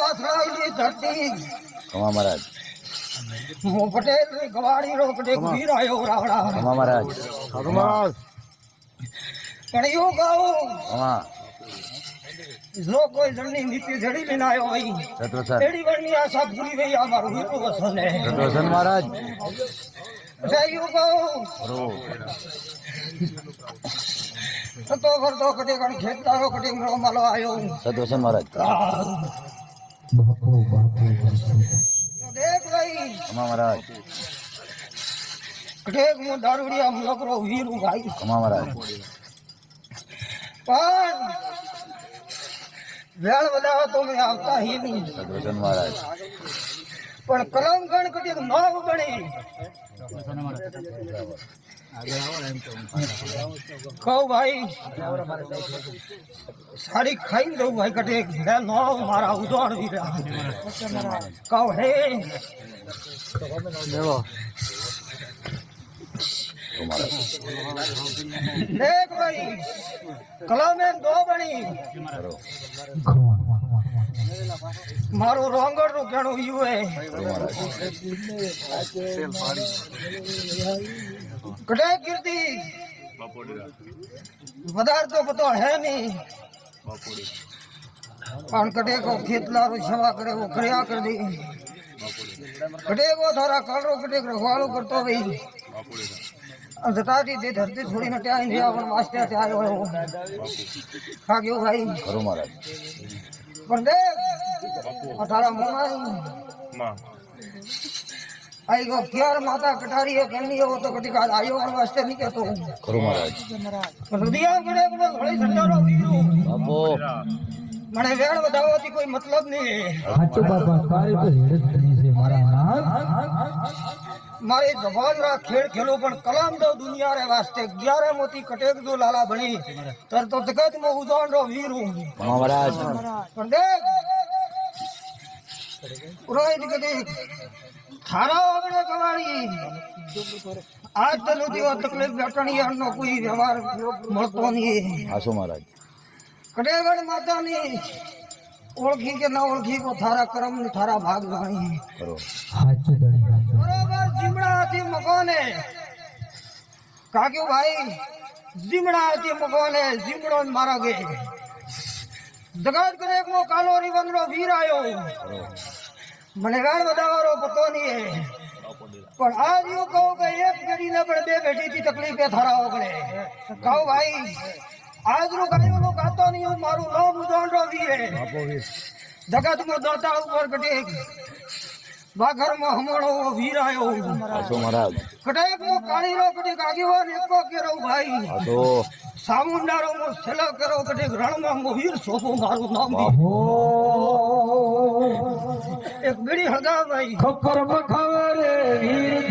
વાસળાની ધરતી. કમા મહારાજ. મો પટેલ ગવાડી રો કટેક વીર આયો રાવડા. કમા મહારાજ. પણ એવું કહું કમા. કોઈ જણની નીતિ જડી લઈને આવ્યો હોય સતવસન. એડી વરની પૂરી આ મારું વસન હે મહારાજ. થતો કરતો કટેક અને ખેતલારો કટેક નો માલો આવ્યો. સતવસન મહારાજ. તો દેખ ભાઈ. કમા મહારાજ. કટેક હું દારૂડિયા મુલકરો વીરું ભાઈ. મહારાજ. પણ વેળ વધાવો તો મેં આવતા હી નહીં. સતવસન મહારાજ. પણ કલમ ગણ કટીક નવ બની કહું ભાઈ સારી ખાઈ દઉં ભાઈ કટેક બે નવ મારા ઉદાણ વીરા કહું હે મહારાજ દેખ ભાઈ કલમે દો બની મારું રોંગરનું ઘણું યુ હે કટે કીર્તિ. વધાર તો પતો હે નહીં. પણ કટે કો ખેતલારું સેવા કરે ઓ કર્યા કર. દે કટે કો ધારા કાળો કટે રખવાળો કરતો ભાઈ જતાથી તે ધરતી છોડીને ત્યાં ગયા પણ માસ્ટર ત્યાં આવ્યો હા કેવું ભાઈ. ખરું પણ આઈ ગો ક્યાર માતા કટારી હે કેમની હો તો કટી કાલ આયો પણ વાસ્તે નહીં કહેતો કરો મહારાજ. હૃદય ગડે ગડે ઘોડી સંડારો વીરો. બાપો. મને વેણ વધાવવાથી કોઈ મતલબ નહીં. સાચો બાપા તારે તો હેડ જ કરી છે મારા મારી જબાન રા ખેડ ખેલો પણ કલામ દો દુનિયા રે વાસ્તે. ગ્યારે મોતી કટેક દો લાલા ભણી તર તો જગત મો ઉજાણ રો વીર હું. મહારાજ. પણ દેખ પુરોહિત કદી થારા આગળ કવાડી આજ તને તેવો તકલીફ બેઠણી નો કોઈ વ્યવહાર મળતો નહીં. આસો મહારાજ. કડેગઢ માતાની ઓળખી કે ના ઓળખી કો થારા કરમ ને થારા ભાગ સાચું બરોબર. જીમડા હતી મકોને કાક્યું ભાઈ જીમડા હતી મકોને જીમડો મારા ગે જગત કરેક મો કાલો રીવંદરો વીર આયો. મને વેણ વધારો પતો નહીં. પણ આ એવું કહું કે એક પેઢીને પણ બે પેઢીથી તકલીફ એ થરાવો પડે કહું ભાઈ આજનું ગાયો નો ગાતો નહીં હું મારું નામ ઉદાહરણ વીએ જગતમાં દોતા ઉપર કટે બાઘરમાં હમણો વીર આયો. આસો મહારાજ. કટેક મો કાળી રો કટેક આગેવાન એકો કેરો ભાઈ. આસો સામુંડારો મો સેલો કરો કટે રણમાં મો વીર સોપો મારું નામ. દી. બાપો એક બીડી હગા ભાઈ ખબર બખાવે વીર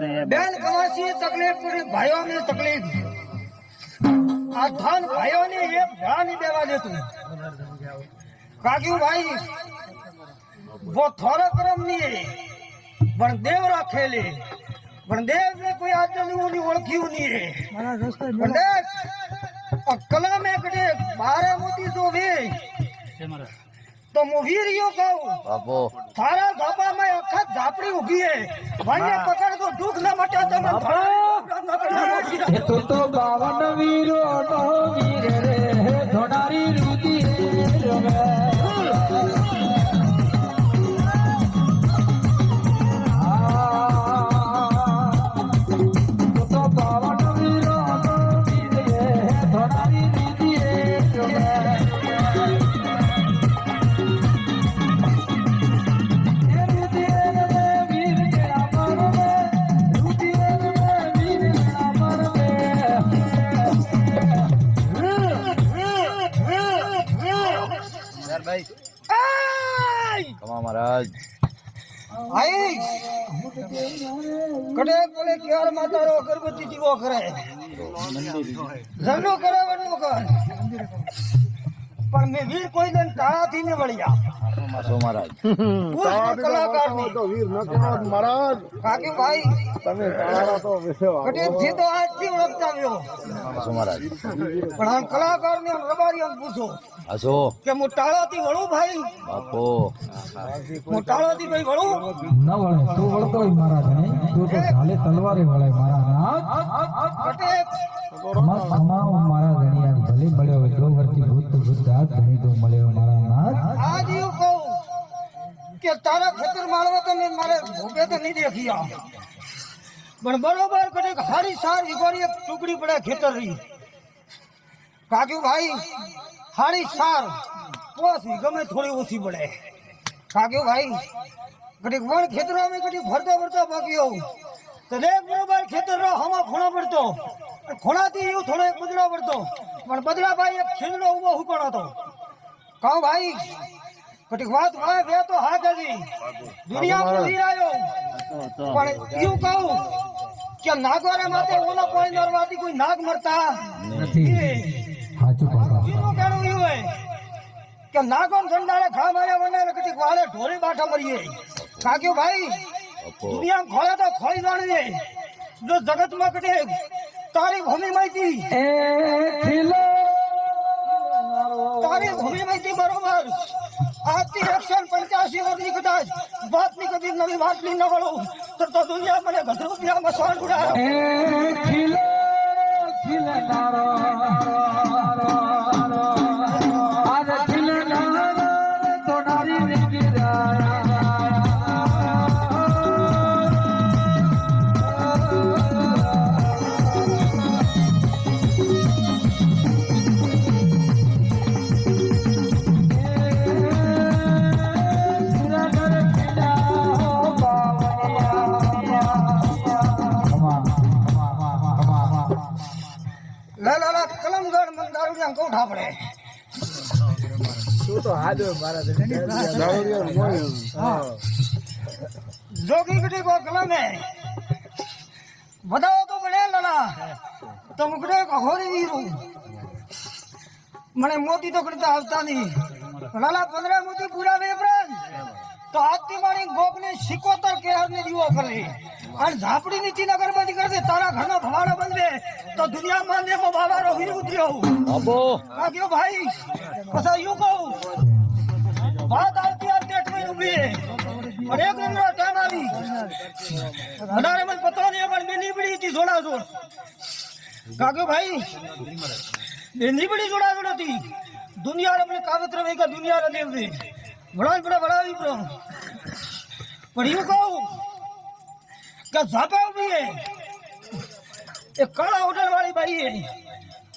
મહારાજ બેન કવાસી તકલીફ પડી ભાઈઓ ની તકલીફ. આ ધન ભાઈઓ ને એક નહીં દેવા દેતું. કાક્યું ભાઈ वो થોડો કરમ નહીં. પણ દેવ રાખેલી. પણ દેવ ને કોઈ આજની ઓળખ્યું નહીં. પણ દેખ આ કલા મેં કડે બારે મોતી જો વે તો હું રહ્યો કહું. બાપો. તારા ધાબામાં અખત ઝાપડી ઊભી હે. વન્ય પકડ તો દુખ ન મટે તમે એ તો તો ગાવન વીરો નો વીર રે ધોડારી રુદી રમે સરભાઈ કમા મહારાજ આઈ કડે બોલે કેવાલ માતા કરે. પણ મેં વીર કોઈ દિન તાળાથી ને વળ્યા આસો મહારાજ કલાકાર કાકી ભાઈ કટે થી તો આજથી ઓળખતા આવ્યો આસો મહારાજ પણ આ કલાકાર ને રબારી આમ પૂછો હસો. કે હું ટાળાથી વળું ભાઈ? બાપો. હું ટાળાથી ભાઈ વળું? ન વળે તું વળતો હોય મહારાજ ને તું તો ઝાલે તલવારે વળે મહારાજ. કટે મારા ધણીયા ભલે મળ્યો હોય જો વર્તી ભૂત ભૂત હાથ ધણી તો મળ્યો મારા નાથ. આજ એવું કહું કે તારા ખેતર માળવા તો મેં મારે ભોગે તો નહીં દેખ્યા પણ બરોબર કડે હારી સાર વિગોરી એક ટુકડી પડે ખેતર રી કાક્યું ભાઈ, હારી સાર પોસી ગમે થોડી ઓછી પડે. કાક્યું ભાઈ કટે વણ ખેતરો અમે કટે ભરતા ભરતા બાકી આવું તો દેખ બરોબર ખેતર રો હમા ખૂણો પડતો. ખૂણાથી એવું થોડો એક બદલો પડતો. પણ બદલા ભાઈ એક ખીલડો ઊભો હુકણો હતો. કહું ભાઈ કટીક વાત ભાઈ બે તો હા કરી દુનિયા પૂરી આવ્યો પણ એવું કહું કે નાગવારે માથે ઓલો કોઈ નરવાથી કોઈ નાગ મરતા? નથી. સાચું કહેવું એવું હે કે નાગોન ગંડાળે ઘા માર્યા વને કટીક વાળે ઢોરી બાઠા મરીએ. કાક્યો ભાઈ દુનિયા ખોળે તો ખોળી જાણીએ જો જગતમાં કટે તારી ભૂમિ માહિતી તારી ભૂમિ માહિતી બરોબર. આજથી એકસો પંચ્યાસી વર્ષની કદાચ વાતની કદી નવી વાતની ન વળું. તો તો દુનિયા મને ગઢ રૂપિયામાં સોન ઉડાડે. ખીલે ખીલો ખીલનારો મંદારું ને અંગૂઠા પડે જોગી કટી કો કલમે. બતાવો તો પડે લાલા. તો મુકડે કહોરી વીરું. મને મોતી તો કરતા આવતા નહીં. લાલા પંદર મોતી પૂરા વે પ્રાણ તો આજથી મારી ગોપ ને સિકોતર કેહર ને દીવો કરે. અને ઝાપડી નીચી નગર અગરબત્તી કરશે તારા ઘરનો ભવાડો બંધે તો દુનિયામાં ને બાબારો વીર ઉતર્યો બાપો કાક્યો ભાઈ. પછી યુ કહું વાત આવતી આ ટેટમાં ઊભી અરે નંબર ટાઈમ આવી. વધારે મન પતો નહીં પણ બે નીબડી હતી જોડા જોડ કાક્યો ભાઈ બે નીબડી જોડા જોડ હતી. દુનિયા આપણે કાવત્ર વેગા દુનિયા દેવ દે વડા વડા પડો પણ એવું કહું કે ઝાપા ઊભી હે એક કાળા હોટલ વાળી બાઈ એ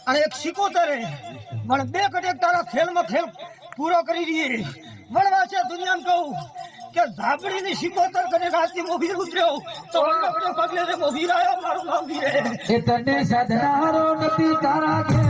અને એક સિકોતરે મને બે કટેક તારા ખેલમાં ખેલ પૂરો કરી દઈએ. વણવા છે દુનિયામાં કહું કે ઝાપડીની સિકોતર કને રાતથી મોભીર ઉતર્યો. તો કટે પગલે રે મોભીર આવ્યો મારું વીરે એ તને સાધનારો નથી તારા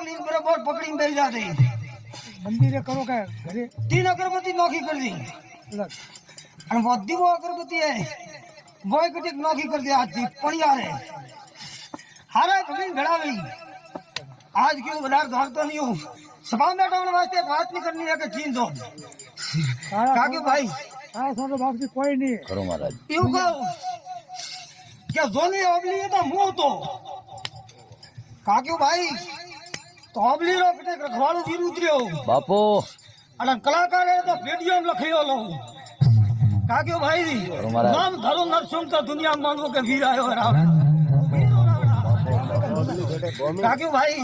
પકડીને બરોબર પકડીને બેસી જાતી મંદિરે કરો કે ઘરે? તીન અગરબત્તી નોખી કરી દી. અને બધી વો અગરબત્તી એ. વોય કટીક નોખી કરી દે આજથી પણિયારે હારે ભગીને ઘડાવી આજ કયું વધારે ધારતો નહીં હું. સભા મેટાવણ વાસ્તે વાત નહીં કરની કે ચીન દો કાકી ભાઈ. આ સાંભળો બાપજી કોઈ નહીં. કરો મહારાજ. એવું કહું. કે જોની ઓબલી તો હું હતો. કાક્યું ભાઈ તો ઓબલી રો કટે રખવાડું વીર ઉતર્યો બાપુ. અને કલાકારે તો વીડિયો લખ્યો લો કાક્યુ ભાઈ. નામ ધરો નરસિંહ તો દુનિયા માનવો કે વીર આવ્યો રામ કાક્યુ ભાઈ